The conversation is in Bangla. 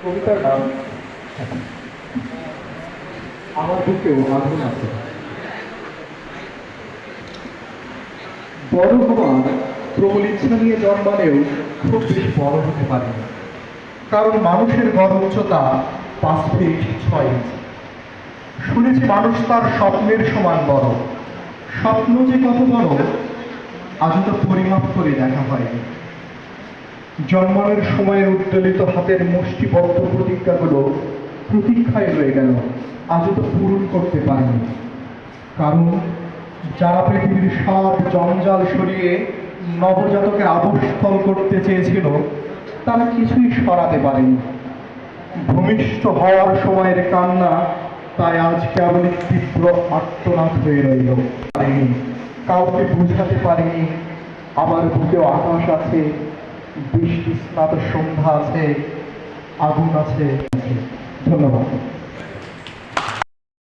কবিতার নাম? আমার বুকেও আগুন আছে। বড় হওয়ার প্রবল ইচ্ছা নিয়ে জন্মালেও খুব বেশি বড় হতে পারেনি কারণ মানুষের গড় উচ্চতা পাঁচ ফিট ছয় ইঞ্চি শুনেছি মানুষ তার স্বপ্নের সমান বড়। স্বপ্ন যে কত বড় আজ তো পরিমাপ করে দেখা হয়নি। জন্মানোর সময়ের উদ্দোলিত হাতের মুষ্টিবদ্ধ প্রতিজ্ঞাগুলো প্রতীক্ষায় রয়ে গেল। আজও তো পূরণ করতে পারেনি। কারণ যারা পৃথিবীর সব জঞ্জাল সরিয়ে নবজাতকের আবস্থল করতে চেয়েছিল, তারা কিছুই সরাতে পারেনি। ভূমিষ্ঠ হওয়ার সময়ের কান্না তাই আজ কেবল তীব্র আত্মনাথ হয়ে রইল। পারেনি। কাউকে বুঝাতে পারেনি। আমার বুকেও আকাশ আছে। বৃষ্টি স্নাত সন্ধ্যা আছে আগুন আছে। ধন্যবাদ।